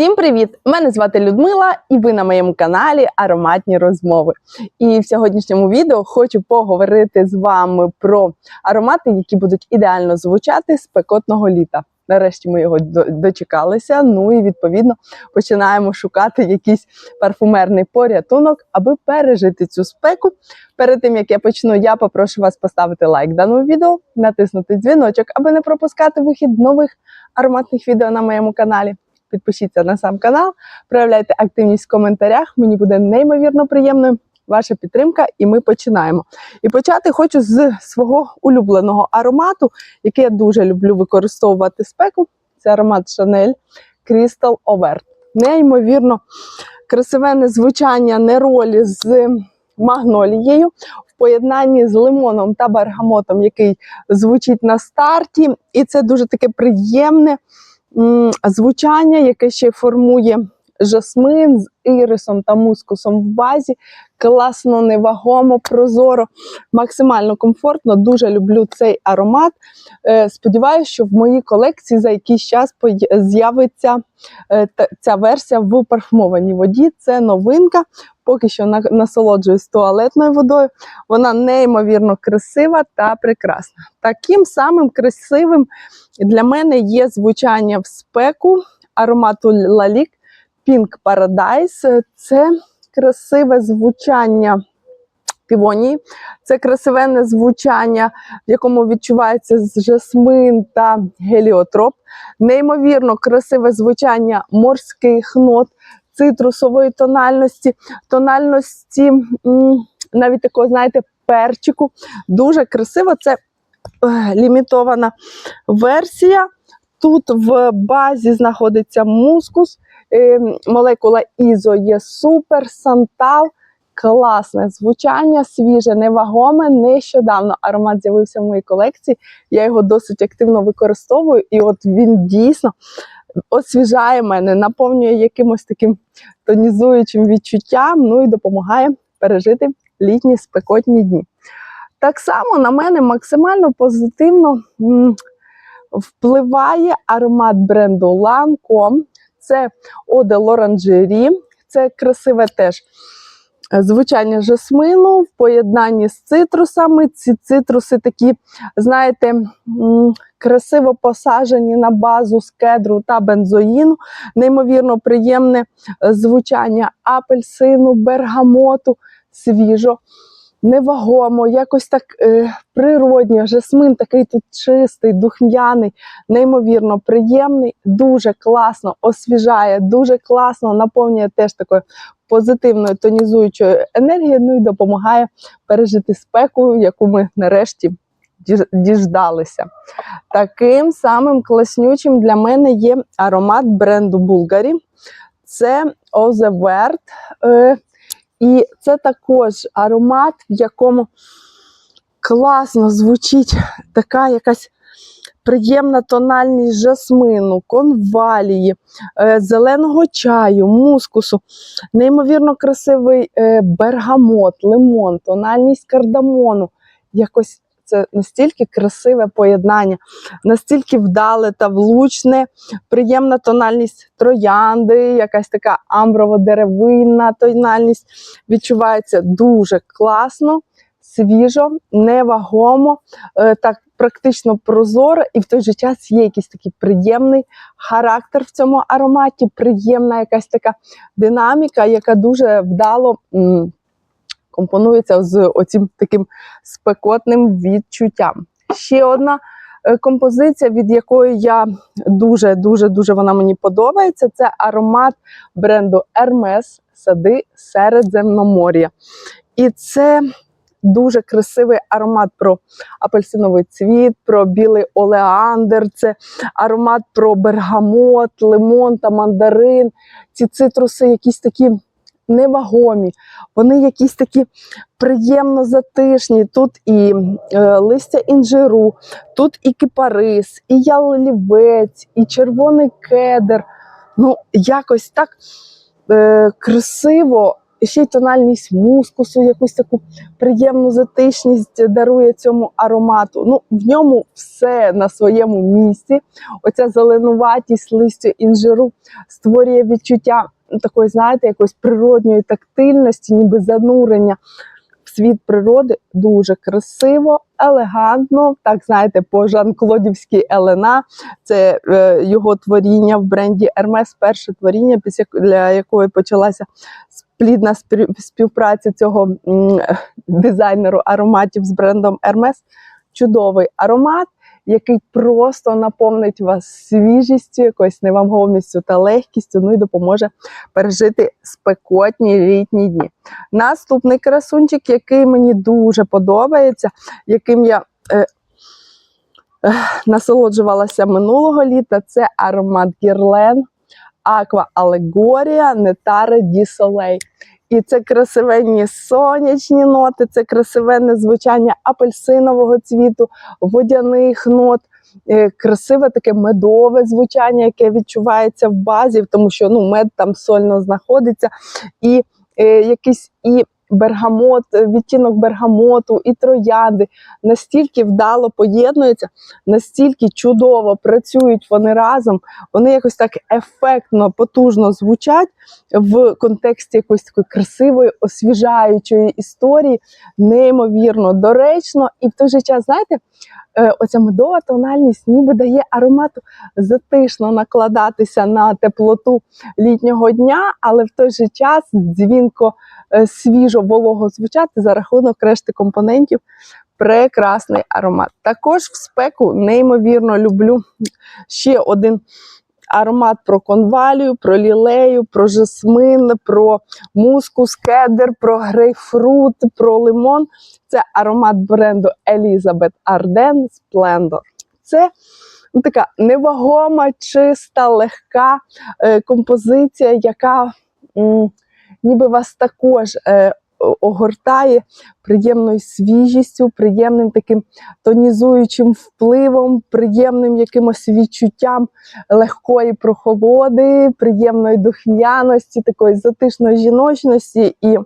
Всім привіт! Мене звати Людмила, і ви на моєму каналі Ароматні розмови. І в сьогоднішньому відео хочу поговорити з вами про аромати, які будуть ідеально звучати з пекотного літа. Нарешті ми його дочекалися. Ну і відповідно починаємо шукати якийсь парфумерний порятунок, аби пережити цю спеку. Перед тим як я почну, я попрошу вас поставити лайк даному відео, натиснути дзвіночок, аби не пропускати вихід нових ароматних відео на моєму каналі. Підпишіться на сам канал, проявляйте активність в коментарях. Мені буде неймовірно приємною ваша підтримка, і ми починаємо. І почати хочу з свого улюбленого аромату, який я дуже люблю використовувати спеку. Це аромат Chanel Crystal Overt. Неймовірно красиве звучання неролі з магнолією в поєднанні з лимоном та бергамотом, який звучить на старті. І це дуже таке приємне звучання, яке ще формує жасмин з ірисом та мускусом в базі. Класно, невагомо, прозоро, максимально комфортно. Дуже люблю цей аромат. Е, Сподіваюся, що в моїй колекції за якийсь час з'явиться е, ця версія в парфумованій воді. Це новинка. Поки що на- насолоджуюсь туалетною водою. Вона неймовірно красива та прекрасна. Таким самим красивим для мене є звучання в спеку аромату Лалік Pink Paradise. Це красиве звучання півонії. Це красивенне звучання, в якому відчувається жасмин та геліотроп. Неймовірно красиве звучання морських нот, цитрусової тональності, тональності навіть такого, знаєте, перчику. Дуже красиво. Це е, лімітована версія. Тут в базі знаходиться мускус, молекула ізо є супер, сантал. Класне звучання, свіже, невагоме. Нещодавно аромат з'явився в моїй колекції. Я його досить активно використовую, і от він дійсно освіжає мене, наповнює якимось таким тонізуючим відчуттям, ну і допомагає пережити літні спекотні дні. Так само на мене максимально позитивно впливає аромат бренду Lancome. Це de l'Orangerie. Це красиве теж е, звучання жасмину в поєднанні з цитрусами. Ці цитруси такі, знаєте, красиво посаджені на базу з кедру та бензоїну. Неймовірно приємне е, звучання апельсину, бергамоту, свіжо. Невагомо, якось так е, природньо. Жасмин такий тут чистий, духм'яний, неймовірно приємний, дуже класно освіжає, дуже класно наповнює теж такою позитивною тонізуючою енергією, ну і допомагає пережити спеку, яку ми нарешті діждалися. Таким самим класнючим для мене є аромат бренду Bulgari. Це Озеверт. І це також аромат, в якому класно звучить така якась приємна тональність жасмину, конвалії, е, зеленого чаю, мускусу, неймовірно красивий е, бергамот, лимон, тональність кардамону. Якось це настільки красиве поєднання, настільки вдале та влучне, приємна тональність троянди, якась така амброво-деревинна тональність відчувається дуже класно, свіжо, невагомо, е, так практично прозоро, і в той же час є якийсь такий приємний характер в цьому ароматі, приємна якась така динаміка, яка дуже вдало. Компонується з оцим таким спекотним відчуттям. Ще одна е, композиція, від якої я дуже дуже дуже вона мені подобається. Це аромат бренду Hermes Сади Середземномор'я. І це дуже красивий аромат про апельсиновий цвіт, про білий олеандр, це аромат про бергамот, лимон та мандарин. Ці цитруси якісь такі невагомі, вони якісь такі приємно затишні. Тут і е, листя інжиру, тут і кипарис, і ялівець, і червоний кедр. Ну, якось так е, красиво ще й тональність мускусу, якусь таку приємну затишність дарує цьому аромату. Ну, в ньому все на своєму місці. Оця зеленуватість листю інжиру створює відчуття такої, знаєте, якоїсь природньої тактильності, ніби занурення в світ природи. Дуже красиво, елегантно. Так, знаєте, по Жан-Клодівській Елена. Це е, його творіння в бренді Hermes, перше творіння, після якої почалася плідна спів- співпраця цього дизайнеру ароматів з брендом Hermes. Чудовий аромат, який просто наповнить вас свіжістю, якоюсь невагомістю та легкістю, ну і допоможе пережити спекотні літні дні. Наступний красунчик, який мені дуже подобається, яким я е, насолоджувалася минулого літа, це аромат Гірлен Аква Алегорія Нетаре Ді Солей. І це красивенні сонячні ноти, це красивенне звучання апельсинового цвіту, водяних нот, е, красиве таке медове звучання, яке відчувається в базі, тому що ну, мед там сольно знаходиться, і е, якийсь і бергамот, е, відтінок бергамоту, і троянди. Настільки вдало поєднуються, настільки чудово працюють вони разом, вони якось так ефектно, потужно звучать в контексті якоїсь такої красивої, освіжаючої історії, неймовірно доречно, і в той же час, знаєте, е, оця медова тональність ніби дає аромату затишно накладатися на теплоту літнього дня, але в той же час дзвінко е, свіжо волого звучати за рахунок решти компонентів. Прекрасний аромат. Також в спеку неймовірно люблю ще один аромат про конвалію, про лілею, про жасмин, про мускус, кедр, про грейпфрут, про лимон. Це аромат бренду Elizabeth Arden Splendor. Це ну, така невагома, чиста, легка е, композиція, яка м, ніби вас також е, огортає приємною свіжістю, приємним таким тонізуючим впливом, приємним якимось відчуттям легкої прохолоди, приємної духмяності, такої затишної жіночності. І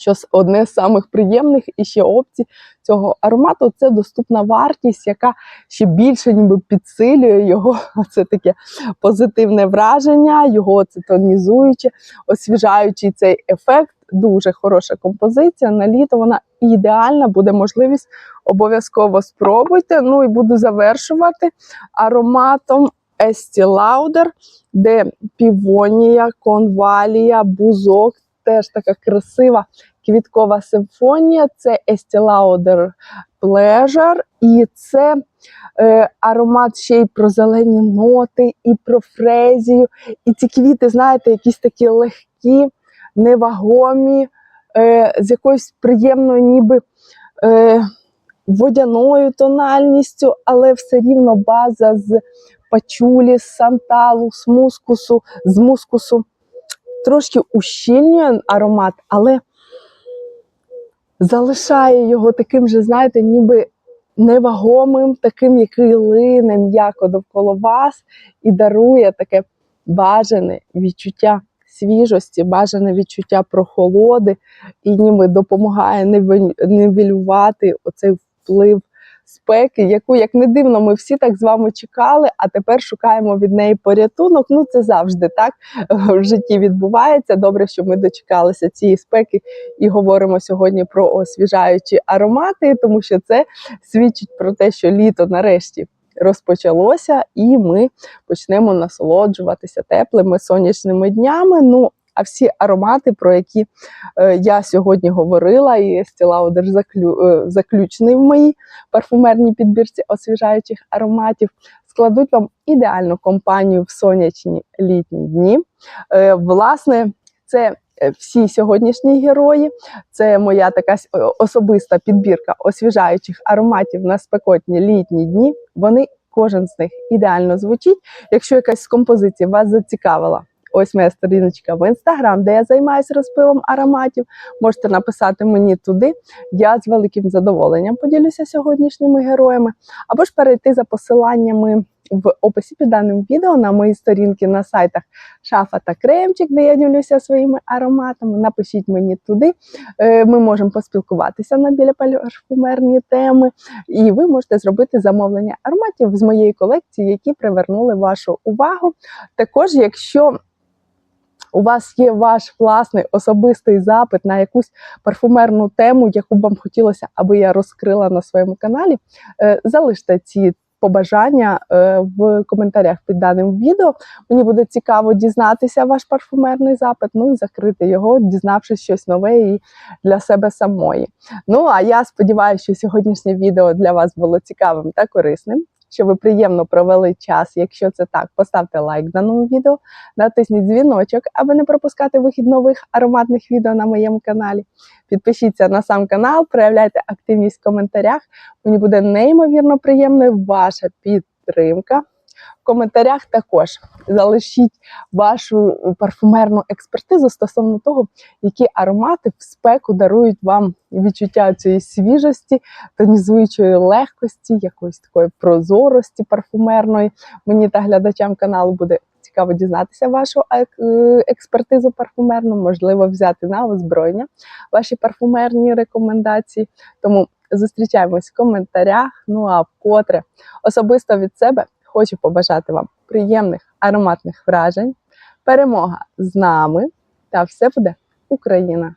що одне з самих приємних і ще опцій цього аромату це доступна вартість, яка ще більше ніби підсилює його це таке позитивне враження, його це тонізуюче, освіжаючий цей ефект. Дуже хороша композиція. На літо вона ідеальна, буде можливість. Обов'язково спробуйте. Ну і буду завершувати ароматом Estee Lauder, де півонія, конвалія, бузок, теж така красива квіткова симфонія. Це Estee Lauder Pleasure, і це е, аромат ще й про зелені ноти, і про фрезію. І ці квіти, знаєте, якісь такі легкі, невагомі, е, з якоюсь приємною, ніби. Е, водяною тональністю, але все рівно база з пачулі, з санталу, з мускусу, з мускусу трошки ущільнює аромат, але залишає його таким же, знаєте, ніби невагомим, таким, який лине м'яко довкола вас і дарує таке бажане відчуття свіжості, бажане відчуття прохолоди, і ніби допомагає нівелювати оцей вплив спеки, яку, як не дивно, ми всі так з вами чекали, а тепер шукаємо від неї порятунок. Ну, це завжди так в житті відбувається. Добре, що ми дочекалися цієї спеки і говоримо сьогодні про освіжаючі аромати, тому що це свідчить про те, що літо нарешті розпочалося, і ми почнемо насолоджуватися теплими сонячними днями. Ну, а всі аромати, про які е, я сьогодні говорила, і Lauder заклю, е, заключений в моїй парфумерній підбірці освіжаючих ароматів, складуть вам ідеальну компанію в сонячні літні дні. Е, власне, це всі сьогоднішні герої. Це моя така особиста підбірка освіжаючих ароматів на спекотні літні дні. Вони кожен з них ідеально звучить. Якщо якась з композицій вас зацікавила. Ось моя сторіночка в інстаграм, де я займаюся розпилом ароматів. Можете написати мені туди. Я з великим задоволенням поділюся сьогоднішніми героями, або ж перейти за посиланнями в описі під даним відео на мої сторінки на сайтах Шафа та Кремчик, де я ділюся своїми ароматами. Напишіть мені туди. Е, Ми можемо поспілкуватися на біля парфумерні теми, і ви можете зробити замовлення ароматів з моєї колекції, які привернули вашу увагу. Також, якщо у вас є ваш власний особистий запит на якусь парфумерну тему, яку б вам хотілося, аби я розкрила на своєму каналі, е, залиште ці побажання е, в коментарях під даним відео. Мені буде цікаво дізнатися ваш парфумерний запит, ну і закрити його, дізнавшись щось нове і для себе самої. Ну а я сподіваюся, що сьогоднішнє відео для вас було цікавим та корисним. Що ви приємно провели час. Якщо це так, поставте лайк даному відео, натисніть дзвіночок, аби не пропускати вихід нових ароматних відео на моєму каналі. Підпишіться на сам канал, проявляйте активність в коментарях. Мені буде неймовірно приємною ваша підтримка. В коментарях також залишіть вашу парфумерну експертизу стосовно того, які аромати в спеку дарують вам відчуття цієї свіжості, тонізуючої легкості, якоїсь такої прозорості парфумерної. Мені та глядачам каналу буде цікаво дізнатися вашу е, експертизу парфумерну, можливо, взяти на озброєння ваші парфумерні рекомендації. Тому зустрічаємось в коментарях. Ну а вкотре особисто від себе хочу побажати вам приємних ароматних вражень, перемога з нами, та все буде Україна!